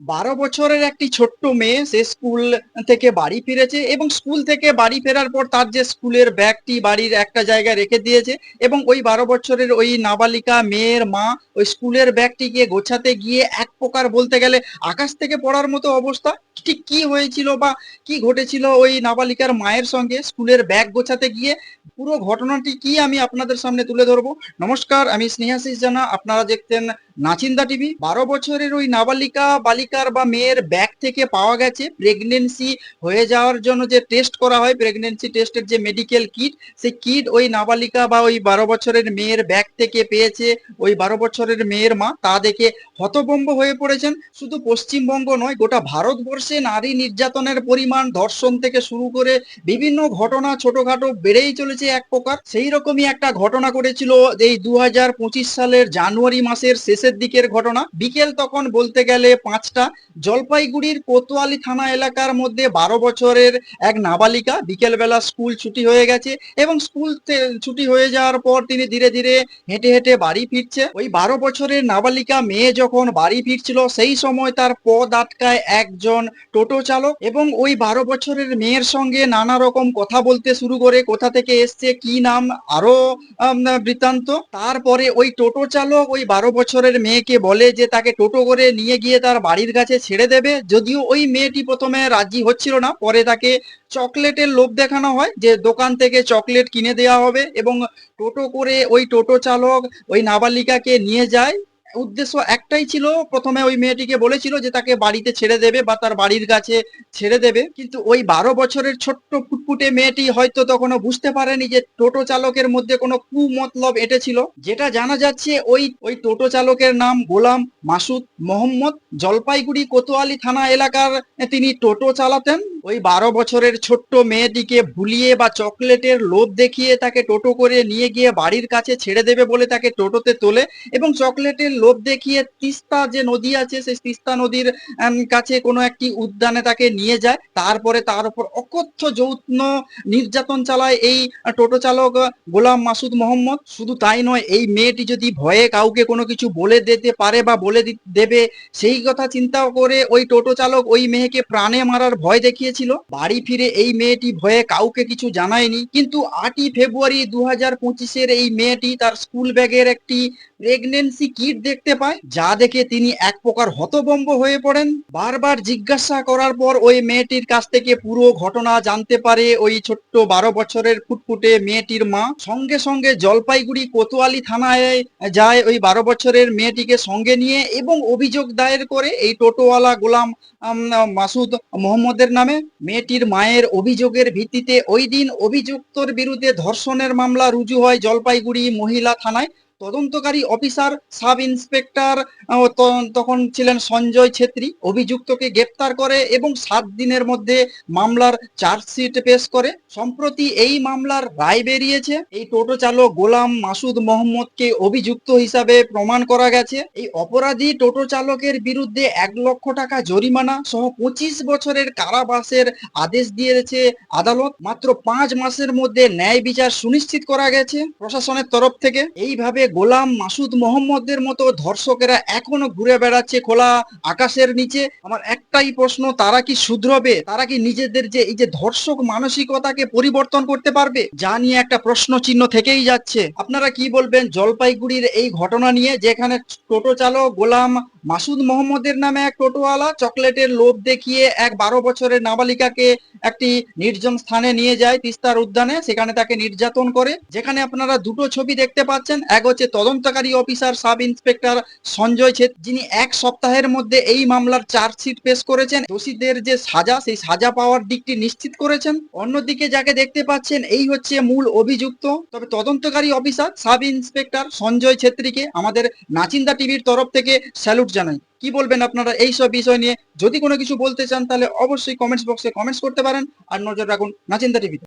বারো বছরের একটি ছোট্ট মেয়ে, সে স্কুল থেকে বাড়ি ফিরেছে এবং স্কুল থেকে বাড়ি ফেরার পর তার যে স্কুলের ব্যাগটি বাড়ির একটা জায়গায় রেখে দিয়েছে এবং ওই বারো বছরের ওই নাবালিকা মেয়ের মা ওই স্কুলের ব্যাগটিকে গোছাতে গিয়ে এক প্রকার বলতে গেলে আকাশ থেকে পড়ার মতো অবস্থা। ঠিক কি হয়েছিল বা কি ঘটেছিল ওই নাবালিকার মায়ের সঙ্গে স্কুলের ব্যাগ গোছাতে গিয়ে? পুরো ঘটনাটি কি আমি আপনাদের সামনে তুলে ধরবো? নমস্কার, আমি স্নেহাশিস জানা, আপনারা দেখতেন নাচিন্দা টিভি। বারো বছরের ওই নাবালিকা বালিকার বা মেয়ের ব্যাগ থেকে পাওয়া গেছে প্রেগনেন্সি হয়ে যাওয়ার জন্য যে টেস্ট করা হয় প্রেগনেন্সি টেস্টের যে মেডিকেল কিট সেই কিট ওই নাবালিকা বা ওই বারো বছরের মেয়ের ব্যাগ থেকে পেয়েছে, ওই বারো বছরের মেয়ের মা, তা দেখে হতভম্ব হয়ে পড়েছেন। শুধু পশ্চিমবঙ্গ নয়, গোটা ভারতবর্ষে নারী নির্যাতনের পরিমাণ ধর্ষণ থেকে শুরু করে বিভিন্ন ঘটনা ছোটখাটো বেড়েই চলেছে এক প্রকার। সেই রকমই একটা ঘটনা ঘটেছিল এই দু হাজার পঁচিশ সালের জানুয়ারি মাসের শেষের দিকের ঘটনা। বিকেল তখন বলতে গেলে পাঁচটা জলপাইগুড়ির কোতোয়ালি থানা এলাকার মধ্যে বারো বছরের এক নাবালিকা বিকেলবেলা স্কুল ছুটি হয়ে গেছে এবং স্কুল ছুটি হয়ে যাওয়ার পর তিনি ধীরে ধীরে হেঁটে হেঁটে বাড়ি ফিরছে। ওই বারো বছরের নাবালিকা মেয়ে যখন বাড়ি ফিরছিল, সেই সময় তার পদ আটকায় একজন টোটো চালক এবং ওই বারো বছরের মেয়ের সঙ্গে নানা রকম কথা বলতে শুরু করে, কোথা থেকে এসছে, কি নাম, আরও বৃত্তান্ত। তারপরে ওই টোটো চালক ওই বারো বছরের মেয়েকে বলে যে তাকে টোটো করে নিয়ে গিয়ে তার বাড়ির কাছে ছেড়ে দেবে। যদিও ওই মেয়েটি প্রথমে রাজি হচ্ছিল না, পরে তাকে চকলেটের লোভ দেখানো হয় যে দোকান থেকে চকলেট কিনে দেওয়া হবে এবং টোটো করে ওই টোটো চালক ওই নাবালিকাকে নিয়ে যায়। উদ্দেশ্য একটাই ছিল, প্রথমে ওই মেয়েটিকে বলেছিল যে তাকে বাড়িতে ছেড়ে দেবে বা তার বাড়ির কাছে ছেড়ে দেবে। কিন্তু ওই বারো বছরের ছোট্ট ফুটফুটে মেয়েটি হয়তো তখনও বুঝতে পারেনি যে টোটো চালকের মধ্যে কোনো কুমতলব এঁটেছিল। যেটা জানা যাচ্ছে ওই ওই টোটো চালকের নাম গোলাম মাসুদ মোহাম্মদ। জলপাইগুড়ি কোতোয়ালি থানা এলাকার তিনি টোটো চালাতেন। ওই বারো বছরের ছোট্ট মেয়েটিকে ভুলিয়ে বা চকলেটের লোভ দেখিয়ে তাকে টোটো করে নিয়ে গিয়ে বাড়ির কাছে ছেড়ে দেবে বলে তাকে টোটোতে তোলে এবং চকলেটের লোভ দেখিয়ে তিস্তা যে নদী আছে, সেই তিস্তা নদীর কাছে কোনো একটি উদ্যানে তাকে নিয়ে যায়। তারপরে তার উপর অকথ্য যৌত্ন নির্যাতন চালায় এই টোটো চালক গোলাম মাসুদ মোহাম্মদ। শুধু তাই নয়, এই মেয়েটি যদি ভয়ে কাউকে কোনো কিছু বলে দিতে পারে বা বলে দেবে, সেই কথা চিন্তা করে ওই টোটো চালক ওই মেয়েকে প্রাণে মারার ভয় দেখিয়েছিল। বাড়ি ফিরে এই মেয়েটি ভয়ে কাউকে কিছু জানায়নি। কিন্তু আটই ফেব্রুয়ারি দু হাজার পঁচিশের এই মেয়েটি তার স্কুল ব্যাগের একটি প্রেগনেন্সি কিট দেখতে পায়, যা দেখে তিনি এক প্রকার হতভম্ব হয়ে পড়েন। বারবার জিজ্ঞাসা করার পর ওই মেয়েটির কাছ থেকে পুরো ঘটনা জানতে পারে ওই ছোট্ট বারো বছরের ফুটফুটে মেয়েটির মা। সঙ্গে সঙ্গে জলপাইগুড়ি কোতোয়ালি থানায় যায় ওই বারো বছরের মেয়েটিকে সঙ্গে নিয়ে এবং অভিযোগ দায়ের করে এই টোটোওয়ালা গোলাম মাসুদ মোহাম্মদের নামে। মেয়েটির মায়ের অভিযোগের ভিত্তিতে ওই দিন অভিযুক্তর বিরুদ্ধে ধর্ষণের মামলা রুজু হয় জলপাইগুড়ি মহিলা থানায়। তদন্তকারী অফিসার, সাব ইন্সপেক্টর তখন ছিলেন সঞ্জয় ছেত্রী। অভিযুক্তকে গ্রেপ্তার করে এবং সাত দিনের মধ্যে মামলার চার্জশিট পেশ করে। সম্প্রতি এই মামলার রায় বেরিয়েছে। এই টোটো চালক গোলাম মাসুদ মোহাম্মদকে অভিযুক্ত হিসাবে প্রমাণ করা গেছে। এই অপরাধী টোটো চালকের বিরুদ্ধে এক লক্ষ টাকা জরিমানা সহ পঁচিশ বছরের কারাবাসের আদেশ দিয়েছে আদালত। মাত্র পাঁচ মাসের মধ্যে ন্যায় বিচার সুনিশ্চিত করা গেছে প্রশাসনের তরফ থেকে। এইভাবে গোলাম মাসুদ মোহাম্মদের মতো ধর্ষকেরা এখনও ঘুরে বেড়াচ্ছে খোলা আকাশের নিচে? আমার একটাই প্রশ্ন, তারা কি শুধরবে? তারা কি নিজেদের যে এই যে ধর্ষক মানসিকতাকে পরিবর্তন করতে পারবে? যা নিয়ে একটা প্রশ্ন চিহ্ন থেকেই যাচ্ছে। আপনারা কি বলবেন জলপাইগুড়ির এই ঘটনা নিয়ে, যেখানে টোটো চালক গোলাম মাসুদ মোহাম্মদের নামে এক টোটোওয়ালা চকলেটের লোভ দেখিয়ে এক বারো বছরের নাবালিকাকে একটি নির্জন স্থানে নিয়ে যায় তিস্তার উদ্যানে, সেখানে তাকে নির্যাতন করে, যেখানে আপনারা দুটো ছবি দেখতে পাচ্ছেন, এক হচ্ছে তদন্তকারী অফিসার, সাব ইন্সপেক্টর সঞ্জয় ছেত যিনি এক সপ্তাহের মধ্যে এই মামলার চার্জশিট পেশ করেছেন। দোষীদের যে সাজা, সেই সাজা পাওয়ার দিকটি নিশ্চিত করেছেন। অন্যদিকে যাকে দেখতে পাচ্ছেন, এই হচ্ছে মূল অভিযুক্ত। তবে তদন্তকারী অফিসার, সাব ইন্সপেক্টর সঞ্জয় ছেত্রীকে আমাদের নাচিন্দা টিভির তরফ থেকে স্যালুট জানাই। কি বলবেন আপনারা এই সব বিষয় নিয়ে? যদি কোনো কিছু বলতে চান, তাহলে অবশ্যই কমেন্টস বক্সে কমেন্টস করতে পারেন। আর নজর রাখুন নাচিন্দা টিভিতে।